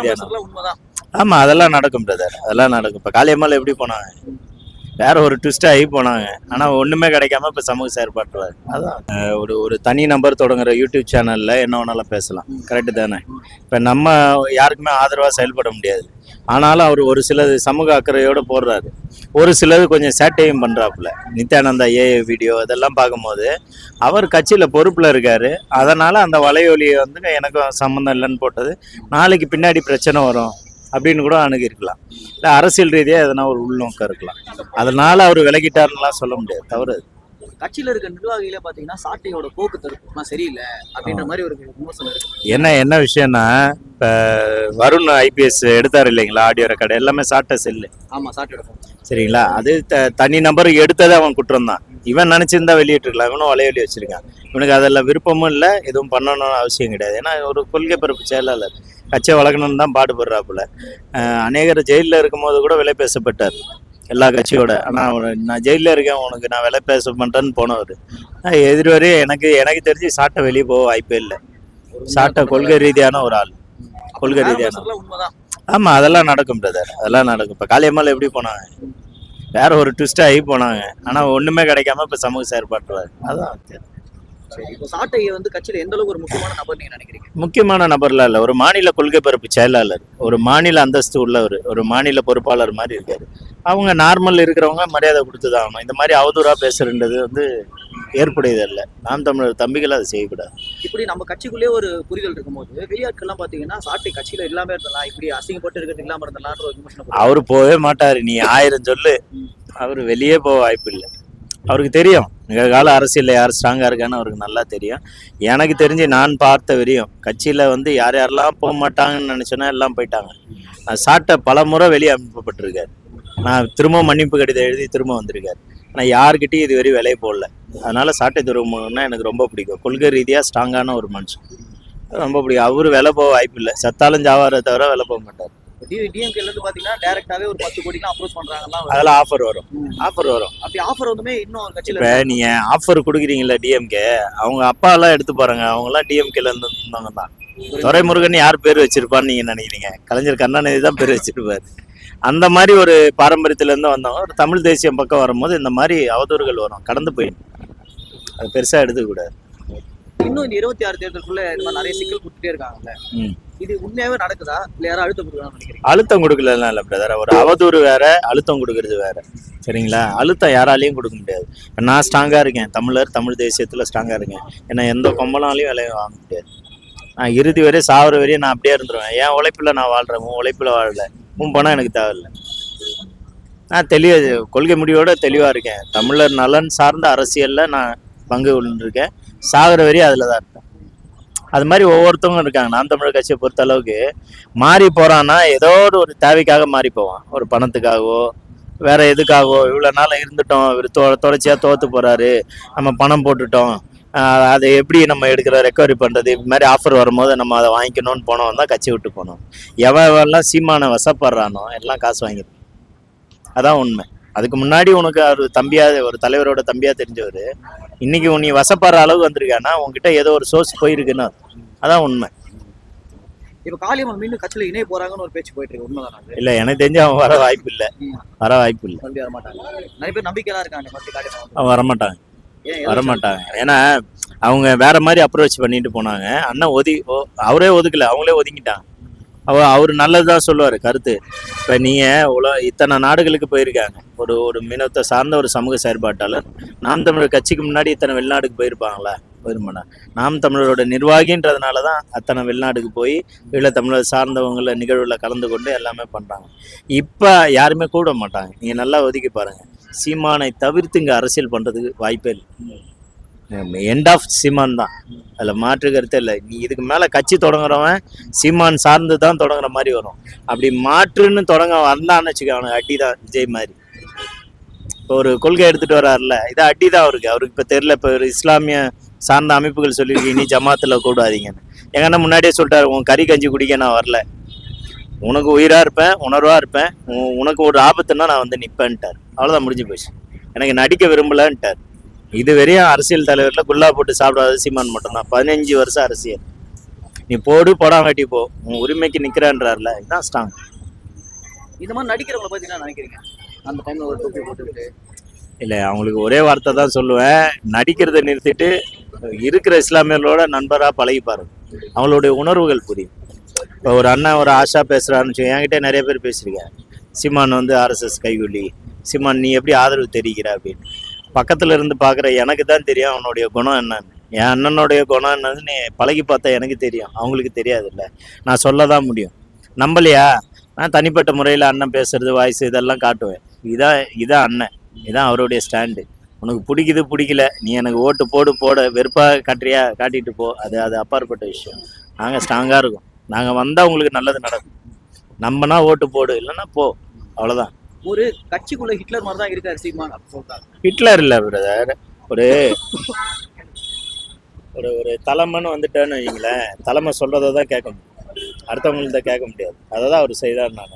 உண்மைதான். ஆமா அதெல்லாம் நடக்கும் பிரதர் அதெல்லாம் நடக்கும். இப்போ காளியம்மாள் எப்படி போனாங்க? வேற ஒரு ட்விஸ்ட் ஆகி போனாங்க. ஆனா ஒண்ணுமே கிடைக்காம இப்ப சமூக செயற்பாட்டுறாரு அதான். ஒரு ஒரு தனி நம்பர் தொடங்குற யூடியூப் சேனல்ல என்ன வேணாலும் பேசலாம். கரெக்டு தானே? இப்ப நம்ம யாருக்குமே ஆதரவா செயல்பட முடியாது. ஆனாலும் அவர் ஒரு சிலது சமூக அக்கறையோட போடுறாரு. ஒரு சிலது கொஞ்சம் சேட்டையும் பண்றாப்புல. நித்யானந்தா ஏ வீடியோ இதெல்லாம் பார்க்கும்போது அவர் கட்சியில பொறுப்புல இருக்காரு. அதனால அந்த வலையொலியை வந்து எனக்கும் சம்மந்தம் இல்லைன்னு போட்டது. நாளைக்கு பின்னாடி பிரச்சனை வரும். அப்படின்னு கூட அணுகிருக்கலாம் இல்லை அரசியல் ரீதியாக எதனா ஒரு உள்நோக்கம் இருக்கலாம். அதனால அவர் விலகிட்டாருன்னுலாம் சொல்ல முடியாது. தவறு. கட்சியில இருக்க நிர்வாகிகளே பாத்தீங்கன்னா சாட்டையோட போக்கு தருமா சரியில்லை அப்படின்ற மாதிரி ஒரு விமர்சனம் இருக்கு. என்ன என்ன விஷயம்னா இப்போ வருண் ஐபிஎஸ் எடுத்தார் இல்லைங்களா? Audio record. எல்லாமே சாட்டை செல்லு. ஆமா சாட்டையோட. சரிங்களா? அது த- தனி நபர் எடுத்தது அவன் குற்றம் தான். இவன் நினைச்சிருந்தா வெளியிட்டிருக்கலாம் இவனும் வலையொலி வச்சிருக்கான். இவனுக்கு அதில் விருப்பமும் இல்லை எதுவும் பண்ணணும்னு அவசியம் கிடையாது. ஏன்னா ஒரு கொள்கை பிறப்பு செயலாளர். கட்சியை வளர்க்கணும்னு தான் பாடுபடுறாப்புல. அநேகர் ஜெயிலில் இருக்கும்போது கூட விலை பேசப்பட்டார். எல்லா கட்சியோட. ஆனால் நான் ஜெயிலில் இருக்கேன் உனக்கு நான் விலை பேச மாட்டேன்னு போனவர். எதிர்வரை எனக்கு எனக்கு தெரிஞ்சு சாட்டை வெளியே போக வாய்ப்பே இல்லை. சாட்டை கொள்கை ரீதியான ஒரு ஆள். கொள்கை ரீதியான. பேசுறதுலாம் உண்மைதான். ஆமா அதெல்லாம் நடக்கும் பிரதர் அதெல்லாம் நடக்கும். இப்ப காளியம்மாள் எப்படி போனாங்க வேற ஒரு ட்விஸ்ட் ஆகி போனாங்க. ஆனா ஒண்ணுமே கிடைக்காம இப்ப சமூக செயற்பாட்டுறாரு அதான். சரி இப்போ சாட்டை வந்து கட்சியில எந்த அளவுக்கு ஒரு முக்கியமான நபர் நீங்க நினைக்கிறீங்க? முக்கியமான நபர்லாம் இல்ல. ஒரு மாநில கொள்கை பரப்பு செயலாளர் ஒரு மாநில அந்தஸ்து உள்ளவர் ஒரு மாநில பொறுப்பாளர் மாதிரி இருக்காரு. அவங்க நார்மல் இருக்கிறவங்க மரியாதை கொடுத்துதான் ஆகணும். இந்த மாதிரி அவதூறா பேசுறன்றது வந்து ஏற்புடையது இல்லை நாம் தமிழர் தம்பிகள் அதை செய்யக்கூடாது. இப்படி நம்ம கட்சிக்குள்ளே ஒரு புரிதல் இருக்கும்போது வெளியாட்கள்லாம் பாத்தீங்கன்னா சாட்டை கட்சியில இல்லாம இருந்தலாம் இப்படி அசிங்கப்பட்டு இருக்கிறது இல்லாம இருந்தலான்ற ஒரு விமர்சனம் பண்ணுவாங்க. அவரு போகவே மாட்டாரு. நீ ஆயிரம் சொல்லு. அவர் வெளியே போக வாய்ப்பு இல்லை. அவருக்கு தெரியும். நிகழ்கால அரசியல்ல யார் ஸ்ட்ராங்கா இருக்கான்னு அவருக்கு நல்லா தெரியும். எனக்கு தெரிஞ்சு நான் பார்த்த வரையும் கட்சியில வந்து யார் யாரெல்லாம் போக மாட்டாங்கன்னு நினைச்சோன்னா எல்லாம் போயிட்டாங்க. நான் சாட்டை பல முறை வெளியே அனுப்பப்பட்டிருக்காரு நான் திரும்ப மன்னிப்பு கடிதம் எழுதி திரும்ப வந்திருக்காரு. ஆனால் யார்கிட்டயும் இதுவரை விலையை போடல. அதனால சாட்டை துருவம்னா எனக்கு ரொம்ப பிடிக்கும். கொள்கை ரீதியாக ஸ்ட்ராங்கான ஒரு மனுஷன். ரொம்ப பிடிக்கும். அவரு விலை போக வாய்ப்பு இல்லை. செத்தாலும் ஜாவாரை தவிர விலை போக மாட்டார். டிஎம்கேல இருந்து பாத்தீங்கன்னா டைரக்டாவே ஒரு பத்து கோடிக்கு அப்ரோச் பண்றாங்கலாம் அதெல்லாம் ஆஃபர் வரும். ஆஃபர் வரும். அப்படி ஆஃபர் வந்துமே இன்னும் கட்சியில இப்போ நீங்க ஆஃபர் கொடுக்குறீங்களா டிஎம்கே அவங்க அப்பா எல்லாம் எடுத்து பாருங்க. அவங்க எல்லாம் டிஎம்கேல இருந்து வந்தவங்க தான். துரைமுருகன் யார் பேர் வச்சிருப்பான்னு நீங்க நினைக்கிறீங்க? கலைஞர் கருணாநிதி தான் பேர் வச்சிருப்பாரு. அந்த மாதிரி ஒரு பாரம்பரியத்துல இருந்து வந்தவங்க ஒரு தமிழ் தேசியம் பக்கம் வரும்போது இந்த மாதிரி அவதூறுகள் வரும் கடந்து போயிடும் அது பெருசா எடுத்துக்க கூடாது. இன்னும் இந்த இருபத்தி ஆறு தேர்தலுக்குள்ள இந்த மாதிரி நிறைய சிக்கல் கொடுத்துட்டே இருக்காங்கல்ல. இது உண்மையாவே நடக்குதா? இல்ல யாரும் அழுத்தம் கொடுக்குறான்னு நினைக்கிறீங்க? அழுத்தம் கொடுக்கலலாம் இல்லை பிரதர் ஒரு அவதூறு வேற அழுத்தம் கொடுக்கறது வேற. சரிங்களா? அழுத்தம் யாராலையும் கொடுக்க முடியாது. இப்ப நான் ஸ்ட்ராங்காக இருக்கேன். தமிழர் தமிழ் தேசியத்தில் ஸ்ட்ராங்காக இருக்கேன். ஏன்னா எந்த கொம்பனாலையும் விலையை வாங்க முடியாது. நான் இறுதி வரை சாவர வரையும் நான் அப்படியே இருந்துருவேன். என் உழைப்பில் நான் வாழ்கிறேன் உழைப்பில் வாழல. உன் பணம் எனக்கு தேவையில்லை. நான் தெளிவ கொள்கை முடிவோட தெளிவாக இருக்கேன். தமிழர் நலன் சார்ந்த அரசியலில் நான் பங்கு கொண்டுருக்கேன். சாகிற வரையும் அதில் தான் இருப்பேன் அது மாதிரி ஒவ்வொருத்தவங்க இருக்காங்க. நான் தமிழர் கட்சியை பொறுத்த அளவுக்கு மாறி போகிறான்னா ஏதோ ஒரு தேவைக்காக மாறி போவான். ஒரு பணத்துக்காகவோ வேற எதுக்காகவோ. இவ்வளோ நாள் இருந்துட்டோம். இவர் தொ தொடர்ச்சியாக தோற்று போகிறாரு நம்ம பணம் போட்டுட்டோம். அதை எப்படி நம்ம எடுக்கிற ரெக்கவரி பண்ணுறது இது மாதிரி ஆஃபர் வரும்போது நம்ம அதை வாங்கிக்கணும்னு போனோம் தான் கட்சி விட்டு போனோம். எவன் எவன்லாம் சீமானை வசப்படுறானோ எல்லாம் காசு வாங்கிடும் அதான் உண்மை. அதுக்கு முன்னாடி உனக்கு அவர் தம்பியா ஒரு தலைவரோட தம்பியா தெரிஞ்சவர் இன்னைக்கு நீ வசப்படுற அளவுக்கு வந்திருக்கானா உன்கிட்ட ஏதோ ஒரு சோர்ஸ் போயிருக்குன்னு. அதான் உண்மை. இப்ப காளியம்மன் மீண்டும் கட்சியில இணைய போறாங்கன்னு ஒரு பேச்சு போயிட்டு இருக்கு. உண்மைதான் இல்ல எனக்கு தெரிஞ்சு அவன் வர வாய்ப்பு இல்ல. வர வாய்ப்பு இல்ல. வர மாட்டாங்க நிறைய பேர் நம்பிக்கையா இருக்காங்க அவன் வரமாட்டாங்க. வரமாட்டாங்க. ஏன்னா அவங்க வேற மாதிரி அப்ரோச் பண்ணிட்டு போனாங்க. அண்ணன் ஒதி அவரே ஒதுக்கல அவங்களே ஒதுங்கிட்டாங்க அவ அவர் நல்லதுதான் சொல்லுவாரு கருத்து. இப்ப நீங்க உல இத்தனை நாடுகளுக்கு போயிருக்காங்க. ஒரு ஒரு மீனவத்தை சார்ந்த ஒரு சமூக செயற்பாட்டாளர். நாம் தமிழர் கட்சிக்கு முன்னாடி இத்தனை வெளிநாடுக்கு போயிருப்பாங்களா? போயிருமாடா நாம் தமிழரோட நிர்வாகின்றதுனால தான் அத்தனை வெளிநாடுக்கு போய் ஈழ தமிழர் சார்ந்தவங்கள நிகழ்வுல கலந்து கொண்டு எல்லாமே பண்றாங்க. இப்ப யாருமே கூட மாட்டாங்க. நீங்க நல்லா ஒதுக்கி பாருங்க. சீமானை தவிர்த்து இங்க அரசியல் பண்றதுக்கு வாய்ப்பே இல்லை. எண்ட் ஆஃப் சீமான் தான். அதில் மாற்று கருத்தே இல்லை. நீ இதுக்கு மேலே கட்சி தொடங்குறவன் சீமான் சார்ந்து தான் தொடங்குற மாதிரி வரும். அப்படி மாற்றுன்னு தொடங்க வந்தான்னு வச்சுக்க அவனுக்கு அடி தான் விஜய் மாதிரி. இப்போ ஒரு கொள்கை எடுத்துட்டு வராருல இது அடி தான் அவருக்கு. அவருக்கு இப்போ தெரியல இப்போ ஒரு இஸ்லாமிய சார்ந்த அமைப்புகள் சொல்லியிருக்கு இனி ஜமாத்தில் கூடாதீங்கன்னு. எங்கன்னா முன்னாடியே சொல்லிட்டாரு உன் கறி கஞ்சி குடிக்க நான் வரல. உனக்கு உயிராக இருப்பேன் உணர்வாக இருப்பேன் உனக்கு ஒரு ஆபத்துன்னா நான் வந்து நிற்பேன்ட்டார் அவ்வளோதான் முடிஞ்சு போச்சு. எனக்கு நடிக்க விரும்பலன்ட்டார். இது வரையும் அரசியல் தலைவரில் குல்லா போட்டு சாப்பிடாத சீமான் மட்டும்தான். பதினஞ்சு வருஷம் அரசியல். நீ போடு போடாமட்டி போ. உன் உரிமைக்கு நிக்கிறேன்றார்ல. இதுதான் ஸ்ட்ராங் இந்த மாதிரி நடிக்கிறவங்கள பத்தி என்ன நினைக்கிறீங்க? அந்த டைம்ல ஒரு தொப்பி போட்டுக்கிட்டு. இல்லை அவங்களுக்கு ஒரே வார்த்தை தான் சொல்லுவேன். நடிக்கிறதை நிறுத்திட்டு இருக்கிற இஸ்லாமியர்களோட நண்பராக பழகி பாருங்க அவங்களுடைய உணர்வுகள் புரியும். இப்போ ஒரு அண்ணன் ஒரு ஆஷா பேசுகிறான்னு வச்சுக்கோங்க. என்கிட்ட நிறைய பேர் பேசியிருக்கேன் சிமான் வந்து ஆர்எஸ்எஸ் கைகூலி சிமான் நீ எப்படி ஆதரவு தெரிவிக்கிற அப்படின்னு. பக்கத்தில் இருந்து பார்க்குற எனக்கு தான் தெரியும் அவனுடைய குணம் என்னன்னு. என் அண்ணனுடைய குணம் என்னன்னு நீ பழகி பார்த்தா எனக்கு தெரியும். அவங்களுக்கு தெரியாதுல்ல. நான் சொல்ல தான் முடியும். நம்பலையா? நான் தனிப்பட்ட முறையில் அண்ணன் பேசுறது வாய்ஸ் இதெல்லாம் காட்டுவேன். இதான் இதான் அண்ணன். இதான் அவருடைய ஸ்டாண்டு உனக்கு பிடிக்குது பிடிக்கல. நீ எனக்கு ஓட்டு போடு போட. வெறுப்பாக காட்டுறியா? காட்டிட்டு போ. அது அது அப்பாற்பட்ட விஷயம். நாங்கள் ஸ்ட்ராங்காக இருக்கோம். நாங்கள் வந்தால் உங்களுக்கு நல்லது நடக்கும். நம்பனா ஓட்டு போடு இல்லைன்னா போ. அவ்வளோதான் ஒரு கட்சிக்குள்ள ஹிட்லர் மாதிரி தான் இருக்காரு சீமான் அப்படி சொல்றாங்க ஹிட்லர் இல்ல பிரதர் ஒரு ஒரு ஒரு தலைமைன்னு வந்துட்டேன்னு வைங்களேன் தலைமை சொல்றதை தான் கேட்க முடியும். அடுத்தவங்கள்ட்ட கேட்க முடியாது. அதை தான் அவர் செய்தார் நான்